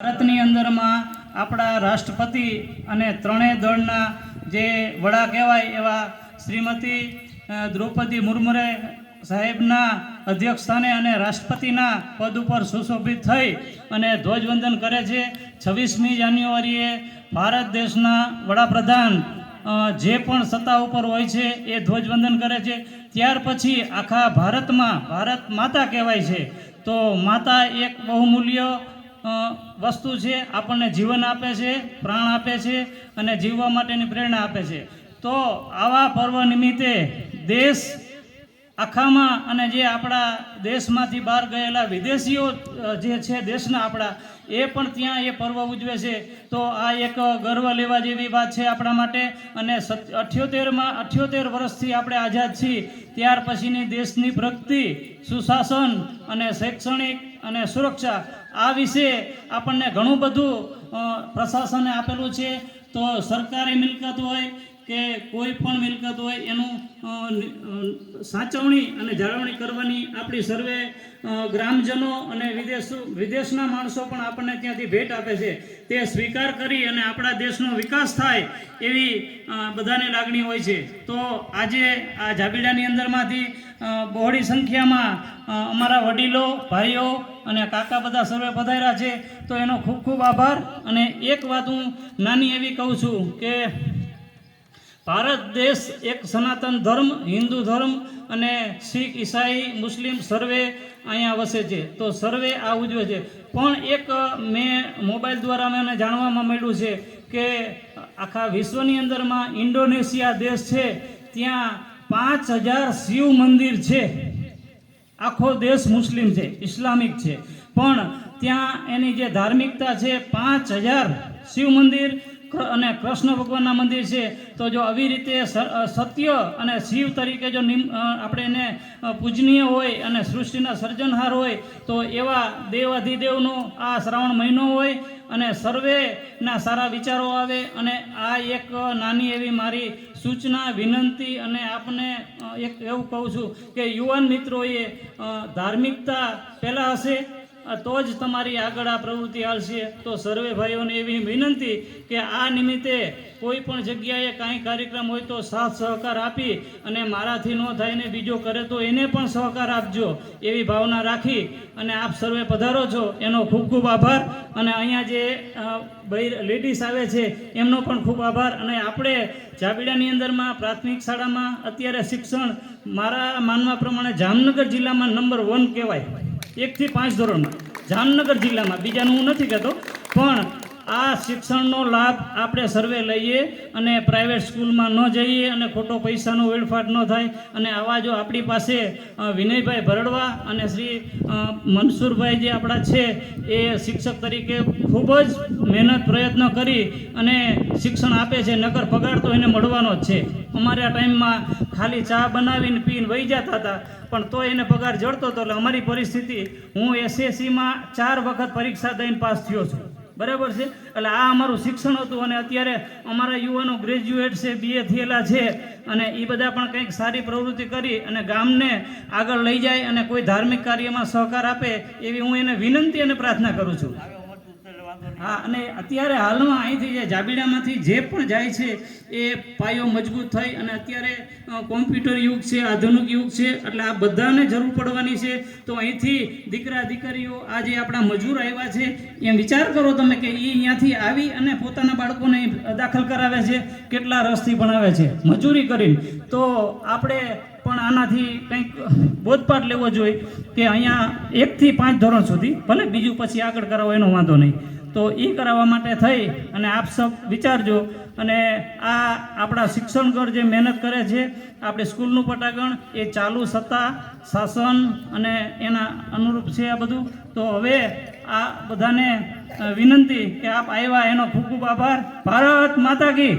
ભારતની અંદરમાં આપણા રાષ્ટ્રપતિ અને ત્રણેય દળના જે વડા કહેવાય એવા શ્રીમતી દ્રૌપદી મુર્મુરે સાહેબના અધ્યક્ષસ્થાને અને રાષ્ટ્રપતિના પદ ઉપર સુશોભિત થઈ અને ધ્વજવંદન કરે છે. છવ્વીસમી જાન્યુઆરીએ ભારત દેશના વડાપ્રધાન જે પણ સત્તા ઉપર હોય છે એ ધ્વજવંદન કરે છે. ત્યાર પછી આખા ભારતમાં, ભારત માતા કહેવાય છે. તો માતા એક બહુમૂલ્ય વસ્તુ છે, આપણને જીવન આપે છે, પ્રાણ આપે છે અને જીવવા માટેની પ્રેરણા આપે છે. તો આવા પર્વ નિમિત્તે દેશ આખામાં અને જે આપણા દેશમાંથી બહાર ગયેલા વિદેશીઓ જે છે, દેશના આપણા, એ પણ ત્યાં એ પર્વ ઉજવે છે. તો આ એક ગર્વ લેવા જેવી વાત છે આપણા માટે. અને અઠ્યોતેરમાં, અઠ્યોતેર વર્ષથી આપણે આઝાદ છીએ. ત્યાર પછીની દેશની પ્રગતિ, સુશાસન અને શૈક્ષણિક અને સુરક્ષા. આ વિશે આપણને ઘણું બધું પ્રશાસને આપેલું છે. તો સરકારી મિલકત હોય કે કોઈ પણ મિલકત હોય એનું સાચવણી અને જાળવણી કરવાની આપણી સર્વે ગ્રામજનો અને વિદેશ, વિદેશના માણસો પણ આપણને ત્યાંથી ભેટ આપે છે. તે સ્વીકાર કરી અને આપણા દેશનો વિકાસ થાય એવી બધાને લાગણી હોય છે. તો આજે આ જાબીડાની અંદરમાંથી બહોળી સંખ્યામાં અમારા વડીલો, ભાઈઓ અને કાકા બધા સર્વે પધાર્યા છે. તો એનો ખૂબ ખૂબ આભાર અને એક વાત હું નાની એવી કહું છું કે ભારત દેશ એક સનાતન ધર્મ, હિન્દુ ધર્મ અને શીખ, ઈસાઈ, મુસ્લિમ સર્વે અહીંયા વસે છે. તો સર્વે આ ઉજવે છે. પણ એક મેં મોબાઈલ દ્વારા મને જાણવામાં મળ્યું છે કે આખા વિશ્વની અંદરમાં ઇન્ડોનેશિયા દેશ છે, ત્યાં પાંચ હજાર શિવ મંદિર છે. આખો દેશ મુસ્લિમ છે, ઇસ્લામિક છે. પણ ત્યાં એની જે ધાર્મિકતા છે, પાંચ હજાર શિવ મંદિર અને કૃષ્ણ ભગવાનના મંદિર છે, તો જો આવી રીતે સત્ય અને શિવ તરીકે જો નિમ આપણે એને પૂજનીય હોય અને સૃષ્ટિના સર્જનહાર હોય, તો એવા દેવાધિદેવનો આ શ્રાવણ મહિનો હોય અને સર્વેના સારા વિચારો આવે અને આ એક નાની એવી મારી સૂચના, વિનંતી અને આપને એક એવું કહું છું કે યુવાન મિત્રોએ ધાર્મિકતા પહેલાં હશે તો જ તમારી આગળ આ પ્રવૃત્તિ હાલશે. તો સર્વે ભાઈઓને એવી વિનંતી કે આ નિમિત્તે કોઈ પણ જગ્યાએ કાંઈ કાર્યક્રમ હોય તો સાથ સહકાર આપી અને મારાથી ન થાય ને બીજો કરે તો એને પણ સહકાર આપજો એવી ભાવના રાખી અને આપ સર્વે પધારો છો. એનો ખૂબ ખૂબ આભાર. અને અહીંયા જે ભાઈ લેડીઝ આવે છે એમનો પણ ખૂબ આભાર. અને આપણે જાબીડાની અંદરમાં પ્રાથમિક શાળામાં અત્યારે શિક્ષણ મારા માનવા પ્રમાણે જામનગર જિલ્લામાં નંબર વન કહેવાય. એકથી પાંચ ધોરણમાં. જામનગર જિલ્લામાં. બીજાનું હું નથી કહેતો. પણ આ શિક્ષણનો લાભ આપણે સર્વે લઈએ અને પ્રાઇવેટ સ્કૂલમાં ન જઈએ અને ખોટો પૈસાનો વેડફાટ ન થાય અને આવા જો આપણી પાસે વિનયભાઈ ભરડવા અને શ્રી મનસુરભાઈ જે આપણા છે, એ શિક્ષક તરીકે ખૂબ જ મહેનત પ્રયત્ન કરી અને શિક્ષણ આપે છે. નગર પગાર તો એને મળવાનો જ છે. અમારા ટાઈમમાં ખાલી ચા બનાવીને પીને વહી જતા હતા. પણ તો એને પગાર જડતો હતો એટલે અમારી પરિસ્થિતિ, હું એસએસસીમાં ચાર વખત પરીક્ષા દઈને પાસ થયો છું. બરાબર છે? એટલે આ અમારું શિક્ષણ હતું અને અત્યારે અમારા યુવાનો ગ્રેજ્યુએટ છે બીએ થયેલા છે અને એ બધા પણ કંઈક સારી પ્રવૃત્તિ કરી અને ગામને આગળ લઈ જાય અને કોઈ ધાર્મિક કાર્યમાં સહકાર આપે એવી હું એને વિનંતી અને પ્રાર્થના કરું છું. હા, અને અત્યારે હાલમાં અહીંથી જે જાબીડામાંથી જે પણ જાય છે, એ પાયો મજબૂત થઈ અને અત્યારે કોમ્પ્યુટર યુગ છે, આધુનિક યુગ છે, એટલે આ બધાને જરૂર પડવાની છે. તો અહીંથી દીકરા, દીકરીઓ, આ જે આપણા મજૂર આવ્યા છે એ વિચાર કરો તમે કે એ અહીંયાથી આવી અને પોતાના બાળકોને દાખલ કરાવે છે, કેટલા રસથી ભણાવે છે, મજૂરી કરીને. તો આપણે પણ આનાથી કંઈક બોધપાઠ લેવો જોઈએ કે અહીંયા એકથી પાંચ ધોરણ સુધી, ભલે બીજું પછી આગળ કરાવો, એનો વાંધો નહીં. તો એ કરાવવા માટે થઈ અને આપ સબ વિચારજો. અને આ આપણા શિક્ષણગર જે મહેનત કરે છે, આપણે સ્કૂલનું પટાગણ, એ ચાલુ સત્તા, શાસન અને એના અનુરૂપ છે આ બધું. તો હવે આ બધાને વિનંતી કે આપ આવ્યા, એનો ખૂબ ખૂબ આભાર. ભારત માતા કી.